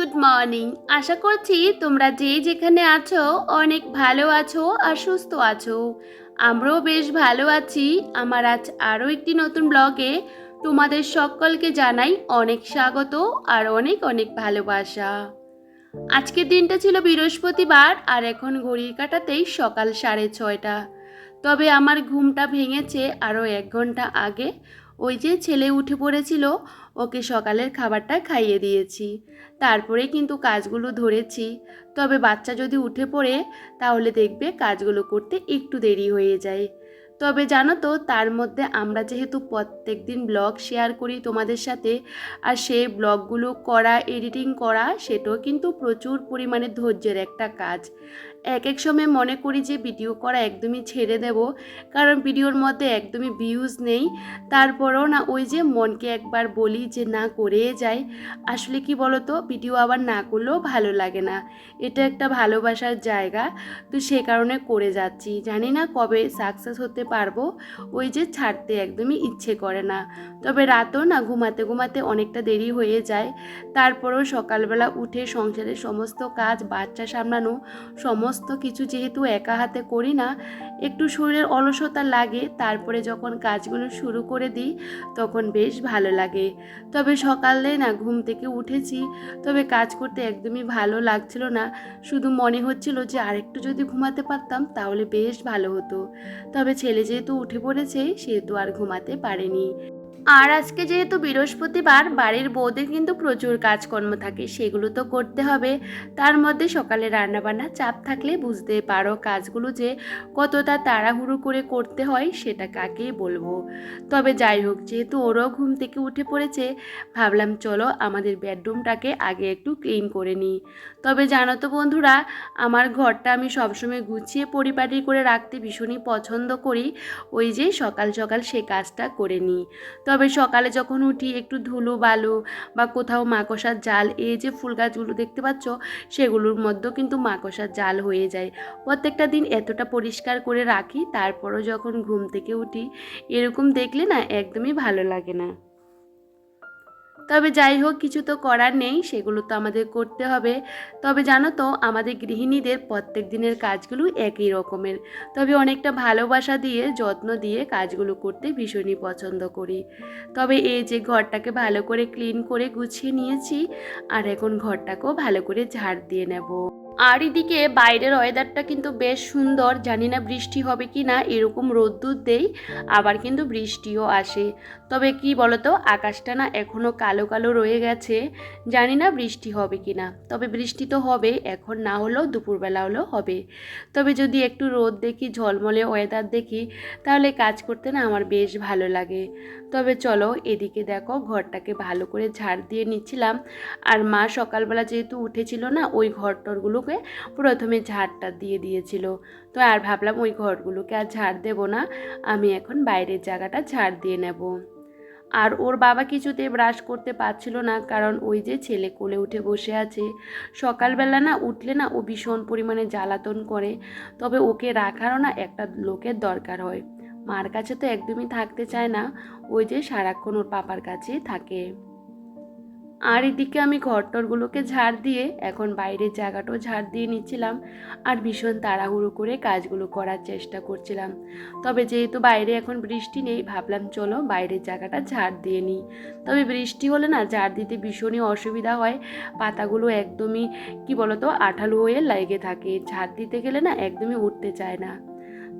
Good morning আশা করছি তোমরা যে যেখানে আছো অনেক ভালো আছো আর সুস্থ আছো। আমরাও বেশ ভালো আছি। আমার আজ আরও একটি নতুন ব্লগে তোমাদের সকলকে জানাই অনেক স্বাগত আর অনেক অনেক ভালোবাসা। আজকের দিনটা ছিল বৃহস্পতিবার আর এখন ঘড়ির কাটাতেই সকাল সাড়ে ছয়টা। তবে আমার ঘুমটা ভেঙেছে আরও এক ঘণ্টা আগে। ওই যে ছেলে উঠে পড়েছিল, ওকে সকালের খাবারটা খাইয়ে দিয়েছি। তারপরে কিন্তু কাজগুলো ধরেছি। তবে বাচ্চা যদি উঠে পড়ে, তাহলে দেখবে কাজগুলো করতে একটু দেরি হয়ে যায়। তবে জানো তো, তার মধ্যে আমরা যেহেতু প্রত্যেক দিন ব্লগ শেয়ার করি তোমাদের সাথে, আর সেই ব্লগগুলো করা, এডিটিং করা, সেটাও কিন্তু প্রচুর পরিমাণে ধৈর্যের একটা কাজ। এক এক সময় মনে করি যে ভিডিও করা একদমই ছেড়ে দেব, কারণ ভিডিওর মধ্যে একদমই ভিউজ নেই। তারপরেও না, ওই যে মনকে একবার বলি যে না করে যাই। আসলে কি বলতো ভিডিও আবার না করলেও ভালো লাগে না। এটা একটা ভালোবাসার জায়গা। তো সে কারণে করে যাচ্ছি। জানি না কবে সাকসেস হতে পারব, ওই যে ছাড়তে একদমই ইচ্ছে করে না। তবে রাতও না, ঘুমাতে ঘুমাতে অনেকটা দেরি হয়ে যায়। তারপরেও সকালবেলা উঠে সংসারের সমস্ত কাজ বাচ্চা সামলানো, সমস্ত কিছু যেহেতু একা হাতে করি না, একটু শরীরের অলসতা লাগে, তারপরে যখন কাজগুলো শুরু করে দিই, তখন বেশ ভালো লাগে। তবে সকালে না ঘুম থেকে উঠেছি, তবে কাজ করতে একদমই ভালো লাগছিল না। শুধু মনে হচ্ছিল যে আরেকটু যদি ঘুমাতে পারতাম, তাহলে বেশ ভালো হতো। তবে ছেলে যেহেতু উঠে পড়েছে, সেহেতু আর ঘুমাতে পারেনি। আর আজকে যেহেতু বৃহস্পতিবার, বাড়ির বউদের কিন্তু প্রচুর কাজকর্ম থাকে, সেগুলো তো করতে হবে। তার মধ্যে সকালে রান্নাবান্না চাপ থাকলে বুঝতে পারো কাজগুলো যে কতটা তাড়াহুড়ো করে করতে হয়, সেটা কাকে বলব। তবে যাই হোক, যেহেতু ওরও ঘুম থেকে উঠে পড়েছে, ভাবলাম চলো আমাদের বেডরুমটাকে আগে একটু ক্লিন করে নিই। তবে জানো তো বন্ধুরা, আমার ঘরটা আমি সবসময় গুছিয়ে পরিপাটি করে রাখতে ভীষণই পছন্দ করি, ওই যে সকাল সকাল সে কাজটা করে নিই। তবে সকালে যখন উঠি একটু ধুলো, বালু বা কোথাও মাকসার জাল, এই যে ফুল গাছগুলো দেখতে পাচ্ছ, সেগুলোর মধ্যেও কিন্তু মাকসার জাল হয়ে যায়। প্রত্যেকটা দিন এতটা পরিষ্কার করে রাখি, তারপরও যখন ঘুম থেকে উঠি, এরকম দেখলে না একদমই ভালো লাগে না। তবে যাই হোক, কিছু তো করার নেই, সেগুলো তো আমাদের করতে হবে। তবে জানো তো, আমাদের গৃহিণীদের প্রত্যেক দিনের কাজগুলো একই রকমের। তবে অনেকটা ভালোবাসা দিয়ে, যত্ন দিয়ে কাজগুলো করতে ভীষণই পছন্দ করি। তবে এই যে ঘরটাকে ভালো করে ক্লিন করে গুছিয়ে নিয়েছি, আর এখন ঘরটাকেও ভালো করে ঝাড় দিয়ে নেব। আর এদিকে বাইরের ওয়েদারটা কিন্তু বেশ সুন্দর। জানি না বৃষ্টি হবে কি না এরকম রোদ্দুর দেই, আবার কিন্তু বৃষ্টিও আসে। তবে কি বলতো, আকাশটা না এখনও কালো কালো রয়ে গেছে, জানি না বৃষ্টি হবে কি না তবে বৃষ্টি তো হবে এখন না হলেও দুপুরবেলা হলেও হবে। তবে যদি একটু রোদ দেখি, ঝলমলে ওয়েদার দেখি, তাহলে কাজ করতে না আমার বেশ ভালো লাগে। তবে চলো এদিকে দেখো ঘরটাকে ভালো করে ঝাড় দিয়ে নিচ্ছিলাম। আর মা সকালবেলা যেহেতু উঠেছিল না, ওই ঘরটরগুলোকে প্রথমে ঝাড়টা দিয়ে দিয়েছিল। তো আর ভাবলাম ওই ঘরগুলোকে আর ঝাড় দেবো না, আমি এখন বাইরের জায়গাটা ঝাড় দিয়ে নেব। আর ওর বাবা কিছুতে ব্রাশ করতে পারছিল না, কারণ ওই যে ছেলে কোলে উঠে বসে আছে। সকালবেলা না উঠলে না ও ভীষণ পরিমাণে জ্বালাতন করে, তবে ওকে রাখারও না একটা লোকের দরকার হয়। মার কাছে তো একদমই থাকতে চায় না, ওই যে সারাক্ষণ ওর পাপার কাছেই থাকে। আর এদিকে আমি ঘরটরগুলোকে ঝাড় দিয়ে, এখন বাইরের জায়গাটাও ঝাড় দিয়ে নিচ্ছিলাম আর ভীষণ তাড়াহুড়ো করে কাজগুলো করার চেষ্টা করছিলাম। তবে যেহেতু বাইরে এখন বৃষ্টি নেই, ভাবলাম চলো বাইরের জায়গাটা ঝাড় দিয়ে নিই। তবে বৃষ্টি হলে না ঝাড় দিতে ভীষণই অসুবিধা হয়, পাতাগুলো একদমই, কি বলতো, আঠালো হয়ে লেগে থাকে। ঝাড় দিতে গেলে না একদমই উঠতে চায় না।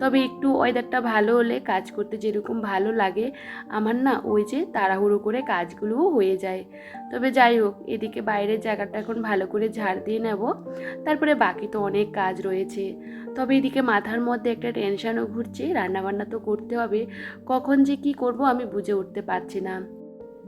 তবে একটু ওয়েদারটা ভালো হলে, কাজ করতে যেরকম ভালো লাগে, আমার না ওই যে তাড়াহুড়ো করে কাজগুলোও হয়ে যায়। তবে যাই হোক, এদিকে বাইরের জায়গাটা এখন ভালো করে ঝাড় দিয়ে নেব। তারপরে বাকি তো অনেক কাজ রয়েছে। তবে এদিকে মাথার মধ্যে একটা টেনশনও ঘুরছে, রান্নাবান্না তো করতে হবে। কখন যে কি করব আমি বুঝে উঠতে পারছি না।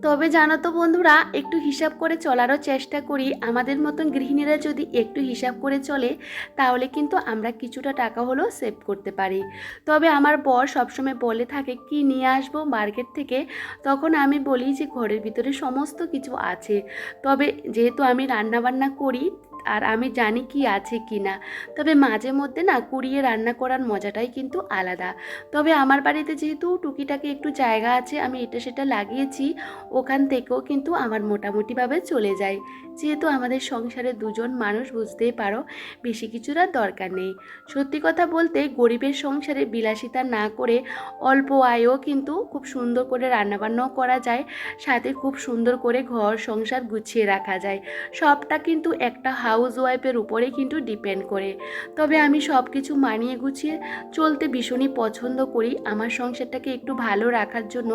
তবে জানো তো বন্ধুরা, একটু হিসাব করে চলারও চেষ্টা করি। আমাদের মতন গৃহিণীরা যদি একটু হিসাব করে চলে, তাহলে কিন্তু আমরা কিছুটা টাকা হলেও সেভ করতে পারি। তবে আমার বর সবসময় বলে থাকে, কি নিয়ে আসব মার্কেট থেকে? তখন আমি বলি যে, ঘরের ভিতরে সমস্ত কিছু আছে। তবে যেহেতু আমি রান্নাবান্না করি আর আমি জানি কি আছে কি না। তবে মাঝে মধ্যে না কুড়িয়ে রান্না করার মজাটাই কিন্তু আলাদা। তবে আমার বাড়িতে যেহেতু টুকিটাকি একটু জায়গা আছে, আমি এটা সেটা লাগিয়েছি, ওখান থেকেও কিন্তু আমার মোটামুটিভাবে চলে যায়। যেহেতু আমাদের সংসারে দুজন মানুষ, বুঝতেই পারো, বেশি কিছুর আর দরকার নেই। সত্যি কথা বলতে গরিবের সংসারে বিলাসিতা না করে অল্প আয়েও কিন্তু খুব সুন্দর করে রান্নাবান্নাও করা যায়, সাথে খুব সুন্দর করে ঘর সংসার গুছিয়ে রাখা যায়। সবটা কিন্তু একটা হাউস ওয়াইফের উপরে কিন্তু ডিপেন্ড করে। তবে আমি সব কিছু মানিয়ে গুছিয়ে চলতে ভীষণই পছন্দ করি। আমার সংসারটাকে একটু ভালো রাখার জন্য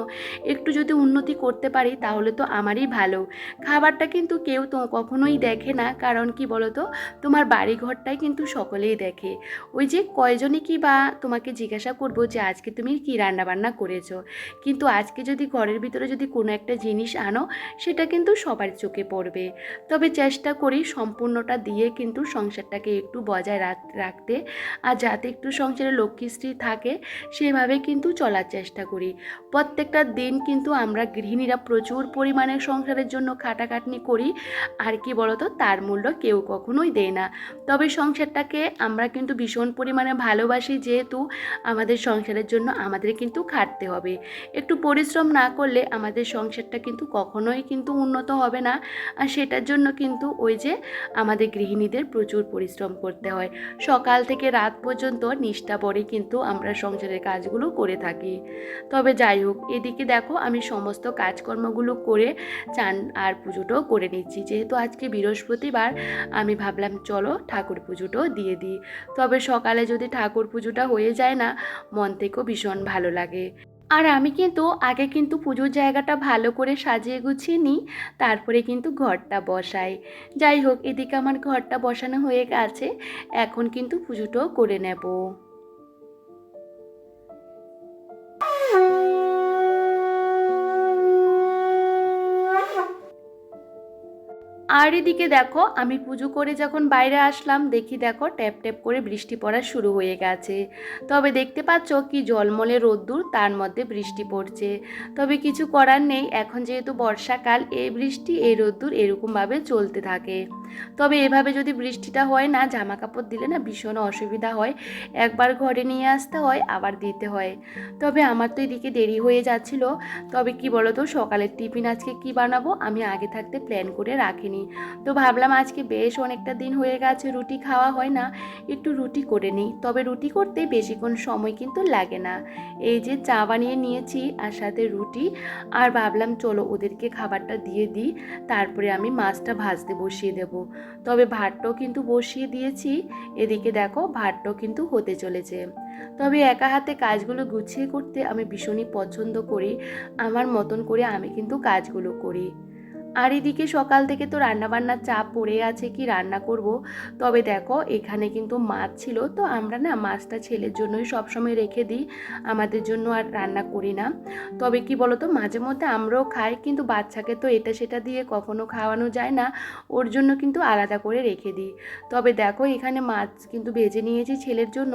একটু যদি উন্নতি করতে পারি তাহলে তো আমারই ভালো। খাবারটা কিন্তু কেউ তো কখনোই দেখে না, কারণ কি বলতো? তোমার বাড়ি ঘরটাই কিন্তু সকলেই দেখে। ওই যে কয়জনই কি বা তোমাকে জিজ্ঞাসা করব যে, আজকে তুমি কি রান্না বান্না করেছ? কিন্তু আজকে যদি ঘরের ভিতরে যদি কোনো একটা জিনিস আনো, সেটা কিন্তু সবার চোখে পড়বে। তবে চেষ্টা করি সম্পূর্ণটা দিয়ে কিন্তু সংসারটাকে একটু বজায় রাখ- রাখতে আর যাতে একটু সংসারে লক্ষ্মীশ্রী থাকে, সেভাবে কিন্তু চলার চেষ্টা করি। প্রত্যেকটা দিন কিন্তু আমরা গৃহিণীরা প্রচুর পরিমাণে সংসারের জন্য খাটাখাটনি করি, আর কি বলতো, তার মূল্য কেউ কখনোই দেয় না। তবে সংসারটাকে আমরা কিন্তু ভীষণ পরিমাণে ভালোবাসি, যেহেতু আমাদের সংসারের জন্য আমাদের কিন্তু খাটতে হবে। একটু পরিশ্রম না করলে আমাদের সংসারটা কিন্তু কখনোই কিন্তু উন্নত হবে না। আর সেটার জন্য কিন্তু ওই যে আমাদের গৃহিণীদের প্রচুর পরিশ্রম করতে হয়। সকাল থেকে রাত পর্যন্ত নিষ্ঠা পরে কিন্তু আমরা সংসারের কাজগুলো করে থাকি। তবে যাই হোক, এদিকে দেখো আমি সমস্ত কাজকর্মগুলো করে চান আর পুজোটাও করে নিচ্ছি। যেহেতু আজকে বৃহস্পতিবার, আমি ভাবলাম চলো ঠাকুর পুজোটাও দিয়ে দিই। তবে সকালে যদি ঠাকুর পুজোটা হয়ে যায় না, মন থেকেও ভীষণ ভালো লাগে। আর আমি কিন্তু আগে কিন্তু পুজোর জায়গাটা ভালো করে সাজিয়ে গুছিয়ে নিই, তারপরে কিন্তু ঘরটা বসাই। যাই হোক, এদিকে আমার ঘরটা বসানো হয়ে গেছে, এখন কিন্তু পুজোটাও করে নেব। আর এদিকে দেখো, আমি পুজো করে যখন বাইরে আসলাম, দেখি দেখো, ট্যাপ ট্যাপ করে বৃষ্টি পড়া শুরু হয়ে গেছে। তবে দেখতে পাচ্ছ কি জলমলে রোদ্দুর, তার মধ্যে বৃষ্টি পড়ছে। তবে কিছু করার নেই, এখন যেহেতু বর্ষাকাল এই বৃষ্টি এই রোদ্দুর এরকমভাবে চলতে থাকে। তবে এভাবে যদি বৃষ্টিটা হয় না জামা কাপড় দিলে না ভীষণ অসুবিধা হয়। একবার ঘরে নিয়ে আসতে হয়, আবার দিতে হয়। তবে আমার তো এদিকে দেরি হয়ে যাচ্ছিল। তবে কি বলো তো সকালের টিফিন আজকে কি বানাবো, আমি আগে থাকতে প্ল্যান করে রাখিনি। তো ভাবলাম আজকে বেশ অনেকটা দিন হয়ে গেছে, রুটি খাওয়া হয় না, একটু রুটি করে নিই। তবে রুটি করতে বেশিক্ষণ সময় কিন্তু লাগে না। এই যে চা বানিয়ে নিয়েছি আর সাথে রুটি, আর ভাবলাম চলো ওদেরকে খাবারটা দিয়ে দিই, তারপরে আমি মাছটা ভাজতে বসিয়ে দেব। তবে ভাতটাও কিন্তু বসিয়ে দিয়েছি, এদিকে দেখো ভাতটাও কিন্তু হতে চলেছে। তবে একা হাতে কাজগুলো গুছিয়ে করতে আমি ভীষণই পছন্দ করি, আমার মতন করে আমি কিন্তু কাজগুলো করি। আর এদিকে সকাল থেকে তো রান্নাবান্নার চাপ পড়ে আছে, কি রান্না করব? তবে দেখো, এখানে কিন্তু মাছ ছিল, তো আমরা না মাছটা ছেলের জন্যই সবসময় রেখে দিই, আমাদের জন্য আর রান্না করি না। তবে কি বলতো, মাঝে মধ্যে আমরাও খাই, কিন্তু বাচ্চাকে তো এটা সেটা দিয়ে কখনো খাওয়ানো যায় না, ওর জন্য কিন্তু আলাদা করে রেখে দিই। তবে দেখো, এখানে মাছ কিন্তু ভেজে নিয়েছি ছেলের জন্য,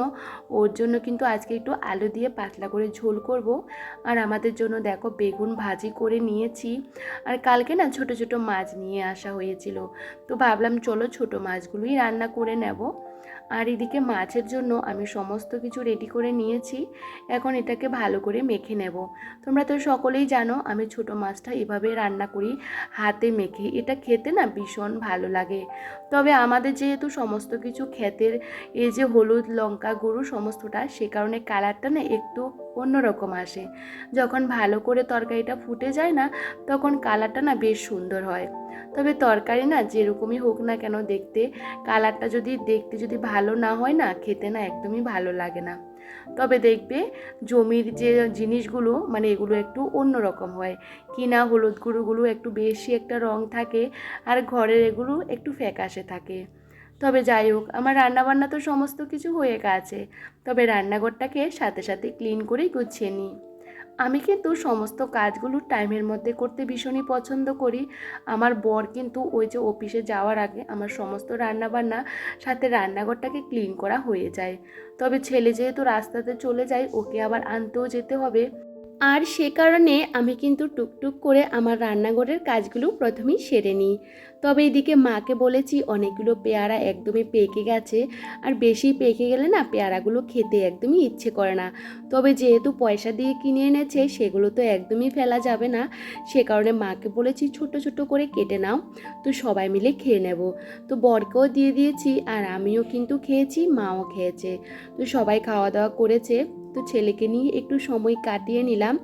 ওর জন্য কিন্তু আজকে একটু আলু দিয়ে পাতলা করে ঝোল করব। আর আমাদের জন্য দেখো, বেগুন ভাজি করে নিয়েছি। আর কালকে না ছোট ছোট মাছ নিয়ে আসা হয়েছিল। তো ভাবলাম চলো ছোট মাছগুলোই রান্না করে নেব। আর এদিকে মাছের জন্য আমি সমস্ত কিছু রেডি করে নিয়েছি। এখন এটাকে ভালো করে মেখে নেব। তোমরা তো সকলেই জানো, আমি ছোট মাছটা এভাবে রান্না করি হাতে মেখে। এটা খেতে না ভীষণ ভালো লাগে। তবে আমাদের যেহেতু সমস্ত কিছু ক্ষেতের এই যে হলুদ, লঙ্কা, গুঁড়ো সমস্তটা, সে কারণে কালারটা না একটু অন্যরকম আসে। যখন ভালো করে তরকারিটা ফুটে যায় না, তখন কালারটা না বেশ সুন্দর হয়। তবে তরকারি না যেরকমই হোক না কেন দেখতে, কালারটা যদি দেখতে যদি ভালো না হয় না, খেতে না একদমই ভালো লাগে না। তবে দেখবে জমির যে জিনিসগুলো মানে এগুলো একটু অন্যরকম হয়। কিনা হলুদ গুঁড়োগুলো একটু বেশি একটা রং থাকে আর ঘরের এগুলো একটু ফ্যাকাশে থাকে। তবে যাই হোক, আমার রান্নাবান্না তো সমস্ত কিছু হয়ে গেছে। তবে রান্নাঘরটাকে সাথে সাথে ক্লিন করেই গুছিয়ে নিই। আমি কিন্তু সমস্ত কাজগুলো টাইমের মধ্যে করতে ভীষণই পছন্দ করি। আমার বর কিন্তু ওই যে অফিসে যাওয়ার আগে আমার সমস্ত রান্নাবান্না সাথে রান্নাঘরটাকে ক্লিন করা হয়ে যায়। তবে ছেলে যেহেতু রাস্তাতে চলে যায়, ওকে আবার আনতেও যেতে হবে। আর সে কারণে আমি কিন্তু টুকটুক করে আমার রান্নাঘরের কাজগুলো প্রথমেই সেরে নিই। তবে এদিকে মাকে বলেছি অনেকগুলো পেয়ারা একদমই পেকে গেছে আর বেশি পেকে গেলে না পেয়ারাগুলো খেতে একদমই ইচ্ছে করে না। তবে যেহেতু পয়সা দিয়ে কিনে এনেছে সেগুলো তো একদমই ফেলা যাবে না। সে কারণে মাকে বলেছি ছোট ছোট করে কেটে নাও, তো সবাই মিলে খেয়ে নেব। তো বরকেও দিয়ে দিয়েছি আর আমিও কিন্তু খেয়েছি, মাও খেয়েছে। তো সবাই খাওয়া দাওয়া করেছে। তো ছেলেকে নিয়ে একটু সময় কাটিয়ে নিলাম।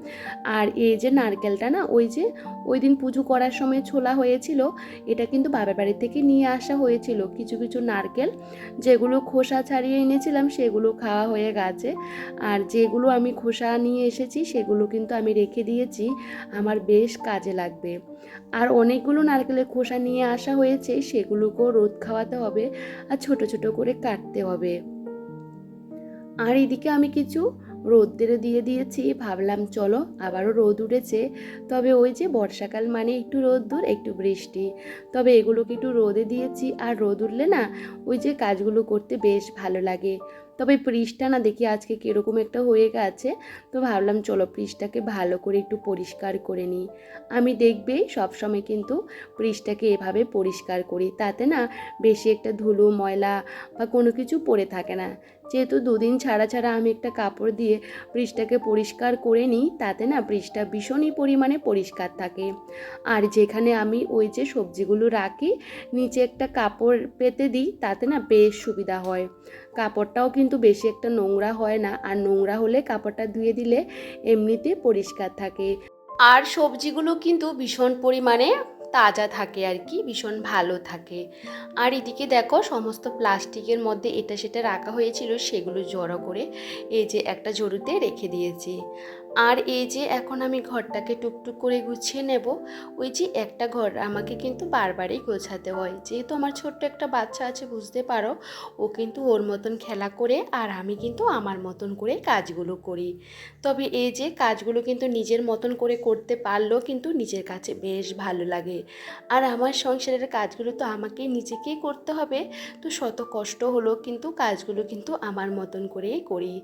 আর এই যে নারকেলটা না, ওই যে ওই দিন পুজো করার সময় ছোলা হয়েছিল, এটা কিন্তু বাবার বাড়ি থেকে নিয়ে আসা হয়েছিল। কিছু কিছু নারকেল, যেগুলো খোসা ছাড়িয়ে এনেছিলাম, সেগুলো খাওয়া হয়ে গেছে। আর যেগুলো আমি খোসা নিয়ে এসেছি, সেগুলো কিন্তু আমি রেখে দিয়েছি। আমার বেশ কাজে লাগবে। আর অনেকগুলো নারকেলের খোসা নিয়ে আসা হয়েছে, সেগুলোকেও রোদ খাওয়াতে হবে আর ছোট ছোট করে কাটতে হবে। আর এদিকে আমি কিছু রোদ্রে দিয়ে দিয়েছি, ভাবলাম চলো আবারও রোদ উঠেছে। তবে ওই যে বর্ষাকাল মানে একটু রোদ্দুর, একটু বৃষ্টি। তবে এগুলোকে একটু রোদে দিয়েছি আর রোদ উঠলে না ওই যে কাজগুলো করতে বেশ ভালো লাগে। তবে পৃষ্ঠা না দেখি আজকে কীরকম একটা হয়ে গেছে, তো ভাবলাম চলো পৃষ্ঠাকে ভালো করে একটু পরিষ্কার করে নিই। আমি দেখবে সবসময় কিন্তু পৃষ্ঠাকে এভাবে পরিষ্কার করি, তাতে না বেশি একটা ধুলো, ময়লা বা কোনো কিছু পড়ে থাকে না। যেহেতু দুদিন ছাড়া ছাড়া আমি একটা কাপড় দিয়ে পৃষ্ঠাকে পরিষ্কার করে নিই, তাতে না পৃষ্ঠা ভীষণই পরিমাণে পরিষ্কার থাকে। আর যেখানে আমি ওই যে সবজিগুলো রাখি, নিচে একটা কাপড় পেতে দিই, তাতে না বেশ সুবিধা হয়। কাপড়টাও কিন্তু বেশি একটা নোংরা হয় না, আর নোংরা হলে কাপড়টা ধুয়ে দিলে এমনিতে পরিষ্কার থাকে। আর সবজিগুলো কিন্তু ভীষণ পরিমাণে তাজা থাকে আর কি, ভীষণ ভালো থাকে। আর এদিকে দেখো সমস্ত প্লাস্টিকের মধ্যে এটা সেটা রাখা হয়েছিল, সেগুলো জড়ো করে এই যে একটা জড়ুতে রেখে দিয়েছি। আর এই যে এখন আমি ঘরটাকে টুকটুক করে গুছিয়ে নেব, ওই যে একটা ঘর আমাকে কিন্তু বারবারই গোছাতে হয়। যেহেতু আমার ছোট্ট একটা বাচ্চা আছে, বুঝতে পারো, ও কিন্তু ওর মতন খেলা করে আর আমি কিন্তু আমার মতন করে কাজগুলো করি। তবে এই যে কাজগুলো কিন্তু নিজের মতন করে করতে পারলেও কিন্তু নিজের কাছে বেশ ভালো লাগে। আর আমার সংসারের কাজগুলো তো আমাকে নিজেকেই করতে হবে, তো শত কষ্ট হলো কিন্তু কাজগুলো কিন্তু আমার মতন করেই করি।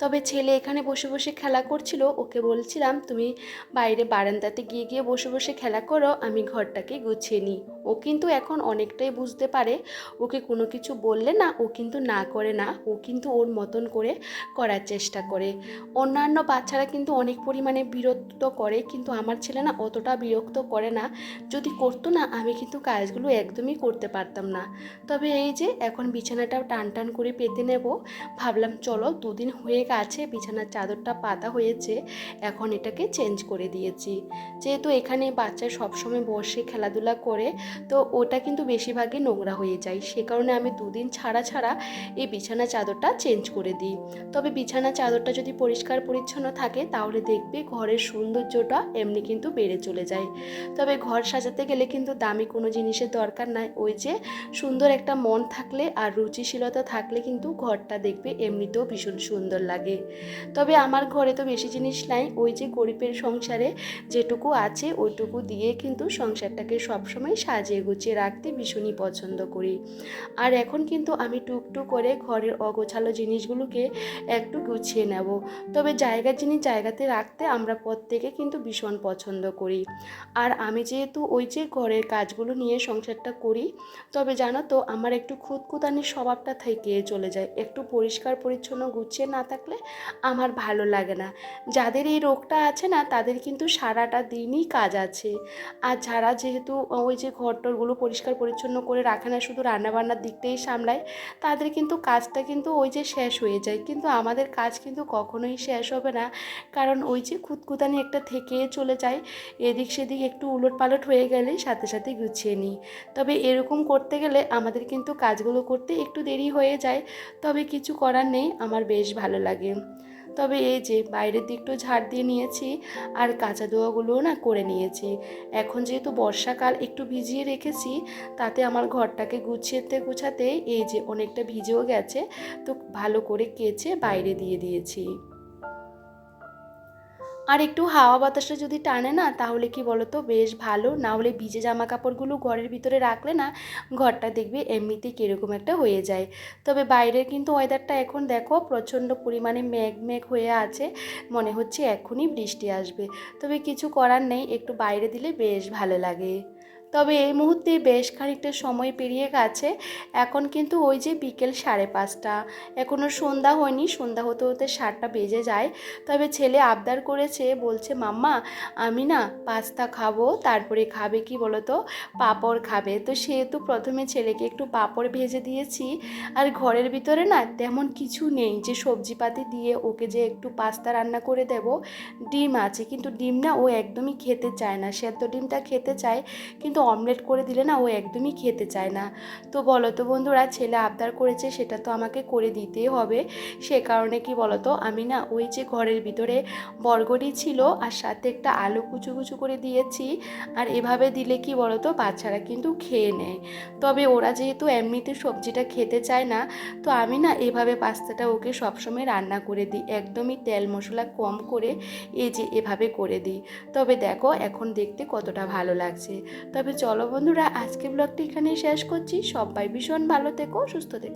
তবে ছেলে এখানে বসে বসে খেলা করছিল ওকে বলছিলাম, তুমি বাইরে বারান্দাতে গিয়ে গিয়ে বসে বসে খেলা করো, আমি ঘরটাকে গুছিয়ে নিই। ও কিন্তু এখন অনেকটাই বুঝতে পারে, ওকে কোনো কিছু বললে না, ও কিন্তু না করে না, ও কিন্তু ওর মতন করে করার চেষ্টা করে। অন্যান্য বাচ্চারা কিন্তু অনেক পরিমাণে বিরক্ত করে, কিন্তু আমার ছেলে না অতটা বিরক্ত করে না। যদি করতো না, আমি কিন্তু কাজগুলো একদমই করতে পারতাম না। তবে এই যে, এখন বিছানাটা টান টান করে পেতে নেব। ভাবলাম, চলো, দুদিন হয়ে গেছে, বিছানার চাদরটা পাতা হয়েছে। এখন এটাকে চেঞ্জ করে দিয়েছি। যেহেতু এখানে বাচ্চা সবসময় বসে খেলাধুলা করে, তো ওটা কিন্তু বেশিরভাগই নোংরা হয়ে যায়। সে কারণে আমি দুদিন ছাড়া ছাড়া এই বিছানা চাদরটা চেঞ্জ করে দিই। তবে বিছানা চাদরটা যদি পরিষ্কার পরিচ্ছন্ন থাকে, তাহলে দেখবে ঘরের সৌন্দর্যটা এমনি কিন্তু বেড়ে চলে যায়। তবে ঘর সাজাতে গেলে কিন্তু দামি কোনো জিনিসের দরকার নাই। ওই যে সুন্দর একটা মন থাকলে আর রুচিশীলতা থাকলে কিন্তু ঘরটা দেখবে এমনিতেও ভীষণ সুন্দর লাগে। তবে আমার ঘরে তো বেশি জিনিস নাই, ওই যে গরিবের সংসারে যেটুকু আছে ওইটুকু দিয়ে কিন্তু সংসারটাকে সবসময় সাজিয়ে গুছিয়ে রাখতে ভীষণই পছন্দ করি। আর এখন কিন্তু আমি টুকটুক করে ঘরের অগোছালো জিনিসগুলোকে একটু গুছিয়ে নেব। তবে জায়গার জিনিস জায়গাতে রাখতে আমরা প্রত্যেকে কিন্তু ভীষণ পছন্দ করি। আর আমি যেহেতু ওই যে ঘরের কাজগুলো নিয়ে সংসারটা করি, তবে জানো তো আমার একটু খুঁতখুতানির স্বভাবটা থেকে চলে যায়। একটু পরিষ্কার পরিচ্ছন্ন গুছিয়ে না থাকলে আমার ভালো লাগে না। যাদের এই রোগটা আছে না, তাদের কিন্তু সারাটা দিনই কাজ আছে। আর যারা যেহেতু ওই যে ঘরটরগুলো পরিষ্কার পরিচ্ছন্ন করে রাখে না, শুধু রান্নাবান্নার দিকটাই সামলায়, তাদের কিন্তু কাজটা কিন্তু ওই যে শেষ হয়ে যায়। কিন্তু আমাদের কাজ কিন্তু কখনোই শেষ হবে না। কারণ ওই যে খুঁতখুতানি একটা থেকে চলে যায়, এদিক সেদিক একটু উলট পালট হয়ে গেলে সাথে সাথে গুছিয়ে নিই। তবে এরকম করতে গেলে আমাদের কিন্তু কাজগুলো করতে একটু দেরি হয়ে যায়। তবে কিছু করার নেই, আমার বেশ ভালো লাগে। তবে এই যে বাইরের দিকটাও ঝাড় দিয়ে নিয়েছি আর কাঁচা দোয়াগুলোও না করে নিয়েছি। এখন যেহেতু বর্ষাকাল একটু ভিজিয়ে রেখেছি, তাতে আমার ঘরটাকে গুছিয়েতে গুছাতে এই যে অনেকটা ভিজেও গেছে, তো ভালো করে কেচে বাইরে দিয়ে দিয়েছি। আর একটু হাওয়া বাতাসটা যদি টানে না, তাহলে কি বলো তো বেশ ভালো। না হলে ভিজে জামা কাপড়গুলো ঘরের ভিতরে রাখলে না, ঘরটা দেখবে এমনিতেই কীরকম একটা হয়ে যায়। তবে বাইরের কিন্তু ওয়েদারটা এখন দেখো, প্রচণ্ড পরিমাণে মেঘ মেঘ হয়ে আছে, মনে হচ্ছে এখনই বৃষ্টি আসবে। তবে কিছু করার নেই, একটু বাইরে দিলে বেশ ভালো লাগে। তবে এই মুহূর্তে বেশ খানিকটা সময় পেরিয়ে গেছে। এখন কিন্তু ওই যে বিকেল সাড়ে পাঁচটা। এখনও সন্ধ্যা হয়নি, সন্ধ্যা হতে হতে সাতটা বেজে যায়। তবে ছেলে আবদার করেছে, বলছে, মাম্মা, আমি না পাস্তা খাব, তারপরে খাবে কি বলো তো পাঁপড় খাবে। তো সেহেতু প্রথমে ছেলেকে একটু পাঁপড় ভেজে দিয়েছি। আর ঘরের ভিতরে না তেমন কিছু নেই যে সবজিপাতি দিয়ে ওকে যে একটু পাস্তা রান্না করে দেব। ডিম আছে, কিন্তু ডিম না ও একদমই খেতে চায় না। সেদ্ধ ডিমটা খেতে চায়, কিন্তু অমলেট করে দিলে না ও একদমই খেতে চায় না। তো বলো তো বন্ধুরা, ছেলে আবদার করেছে, সেটা তো আমাকে করে দিতেই হবে। সে কারণে কি বলো তো আমি না ওই যে ঘরের ভিতরে বরগড়ি ছিল, আর সাথে একটা আলু কুচু কুচু করে দিয়েছি। আর এভাবে দিলে কি বলো তো বাচ্চারা কিন্তু খেয়ে নেয়। তবে ওরা যেহেতু এমনিতে সবজিটা খেতে চায় না, তো আমি না এভাবে পাস্তাটা ওকে সবসময় রান্না করে দিই। একদমই তেল মশলা কম করে এই যে এভাবে করে দিই। তবে দেখো, এখন দেখতে কতটা ভালো লাগছে। তবে চলো বন্ধুরা আজকে ব্লগটি এখানেই শেষ করছি। সবাই ভীষণ ভালো থেকো সুস্থ থেকো।